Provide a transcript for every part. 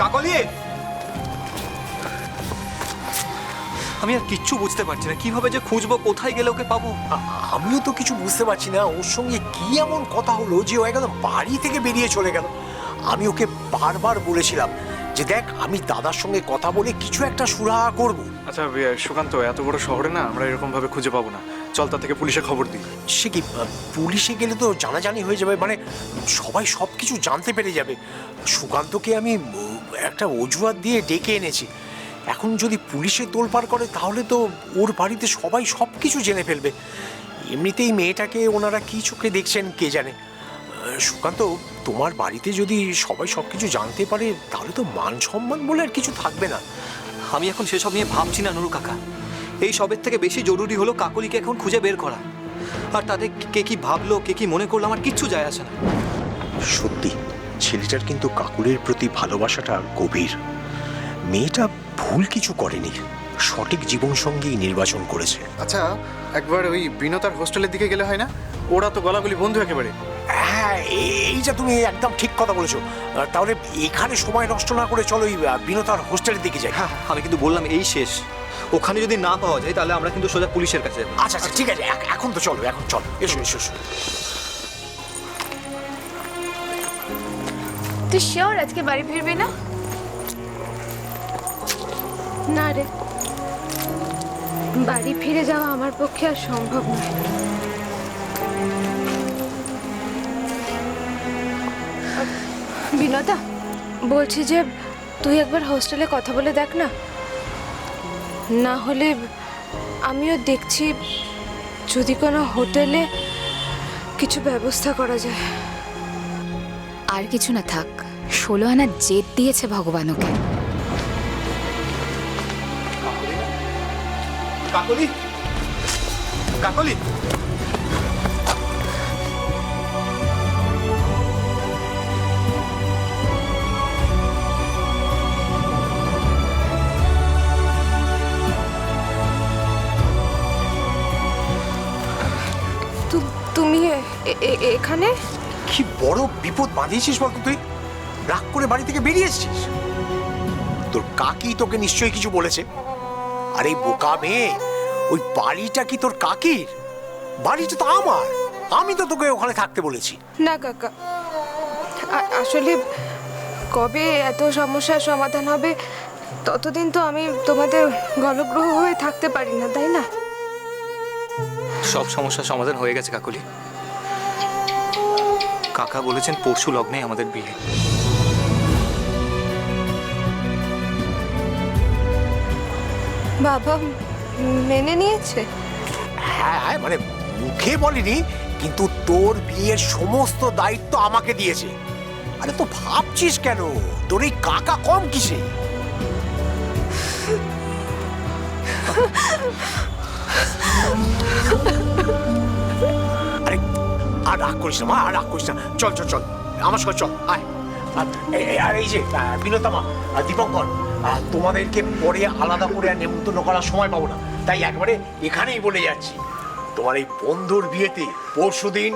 কাকলি আমি আর কিচ্ছু বুঝতে পারছি না, কীভাবে যে খুঁজবো, কোথায় গেলে ওকে পাবো? আমিও তো কিছু বুঝতে পারছি না, ওর সঙ্গে কি এমন কথা হলো যে ও একদম বাড়ি থেকে বেরিয়ে চলে গেল। আমি ওকে বারবার বলেছিলাম যে দেখ আমি দাদার সঙ্গে কথা বলে কিছু একটা সুরাহা করব। আচ্ছা এ, সুকান্ত এত বড় শহরে না আমরা এরকম ভাবে খুঁজে পাবো না। চল তার থেকে পুলিশে খবর দিই। সে কি পুলিশে গেলে তো জানাজানি হয়ে যাবে মানে সবাই সব কিছু জানতে পেরে যাবে। সুকান্তকে আমি উম, একটা অজুহাত দিয়ে ডেকে এনেছি। এখন যদি পুলিশে তোলপাড় করে তাহলে তো ওর বাড়িতে সবাই সব কিছু জেনে ফেলবে। এমনিতেই মেয়েটাকে ওনারা কি চোখে দেখছেন কে জানে? সুকান্ত তোমার বাড়িতে যদি সবাই সব কিছু জানতে পারে তাহলে তো মান সম্মান বলে আর কিছু থাকবে না। আমি এখন সেসব নিয়ে ভাবছি না নুরু কাকা। এই সবের থেকে বেশি জরুরি হলো কাকলিকে এখন খুঁজে বের করা। আর তাদের কে কি ভাবলো কে কি মনে করল আমার কিচ্ছু যায় আসে না। সত্যি ছেলেটার কিন্তু কাকুরের প্রতি ভালোবাসাটা গভীর। মেয়েটা ভুল কিছু করেনি সঠিক জীবনসঙ্গী নির্বাচন করেছে। আচ্ছা একবার ওই বিনতার হোস্টেলের দিকে গেলে হয় না? ওরা তো গলাগুলি বন্ধু একেবারে। হ্যাঁ এ- এইটা তুমি একদম ঠিক কথা বলেছ। তাহলে এখানে সময় নষ্ট না করে চলো বিনতার হোস্টেলের দিকে যাই। হ্যাঁ আমি কিন্তু বললাম এই শেষ। ওখানে যদি না পাওয়া যায় তাহলে আমরা কিন্তু সোজা পুলিশের কাছে আচ্ছা আচ্ছা ঠিক আছে এখন তো চলো এখন চলো এসো এসো এসো। তুই শিওর আজকে বাড়ি ফিরবি না? না রে। বাড়ি ফিরে যাওয়া আমার পক্ষে আর সম্ভব নয়। বিনোদা বলছি যে তুই একবার হোস্টেলে কথা বলে দেখ না। না হলে আমিও দেখছি যদি কোনো হোটেলে কিছু ব্যবস্থা করা যায়। আর কিছু না থাক ষোলো আনা জেদ দিয়েছে ভগবান ওকে। কাকলি? কাকলি? এখানে? কি বড় বিপদ বাঁধিয়েছিস বলতো তুই? রাগ করে বাড়ি থেকে বেরিয়ে এসছিস। তোর কাকি তোকে নিশ্চয়ই কিছু বলেছে। আরে বোকা মেয়ে ওই বাড়িটা কি তোর কাকির? বাড়িটা তো আমার। আমি তো তোকে ওখানে থাকতে বলেছি। না কাকা। আসলে কবে এত সমস্যার সমাধান হবে ততদিন তো আমি তোমাদের গলগ্রহ হয়ে থাকতে পারি না তাই না? সব সমস্যার সমাধান হয়ে গেছে কাকলি। কাকা বলেছেন পরশু লগ্নে আমাদের বিয়ে। বাবা মেনে নিয়েছে? হ্যাঁ হ্যাঁ, মানে মুখে বলিনি কিন্তু তোর বিয়ের সমস্ত দায়িত্ব আমাকে দিয়েছে। আরে তো ভাবছিস কেন? তোর এই কাকা কম কিসে? আর রাগ করিস না, মা আর রাগ করিস না। চল চল চল। আমার সঙ্গে চল, আয়। আর এই যে বিনোতামা দীপঙ্কর তোমাদেরকে পরে আলাদা করে আর নেমন্তন্ন করার সময় পাবো না। তাই একবারে এখানেই বলে যাচ্ছি, তোমার এই বন্ধুর বিয়েতে পরশু দিন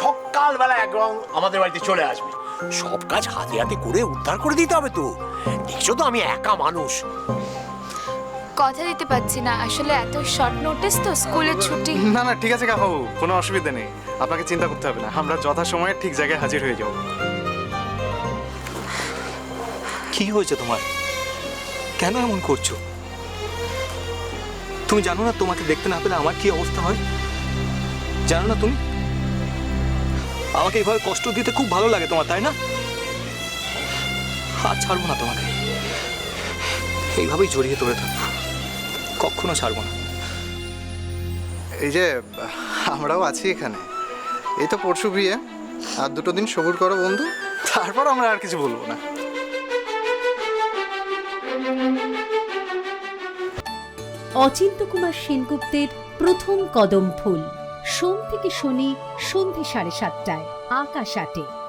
সকালবেলা একদম আমাদের বাড়িতে চলে আসবে। সব কাজ হাতে হাতে করে উদ্ধার করে দিতে হবে তো। দেখছ তো আমি একা মানুষ। কথা দিতে পারছি না। আসলে এত শর্ট নোটিস তো স্কুলের ছুটি। না না ঠিক আছে কাকাবু কোনো অসুবিধা নেই। আপনাকে চিন্তা করতে হবে না। আমরা যথাসময়ে ঠিক জায়গায় হাজির হয়ে যাব। কি হয়েছে তোমার? কেন এমন করছ? তুমি জানো না তোমাকে দেখতে না পেলে আমার কি অবস্থা হয়? জানো না তুমি? আমাকে এইভাবে কষ্ট দিতে খুব ভালো লাগে তোমার তাই না? আর ছাড়বো না তোমাকে। এইভাবেই জড়িয়ে ধরে থাকব। কখনো ছাড়বো না। এই যে আমরাও আছি এখানে। এই তো পরশু বিয়ে। আর দুটো দিন সবুর করো বন্ধু। তারপর আমরা আর কিছু বলব না। অচিন্ত কুমার সেনগুপ্তের প্রথম কদম ফুল। সোম থেকে শনি সন্ধে সাড়ে সাতটায় আকাশ আটে।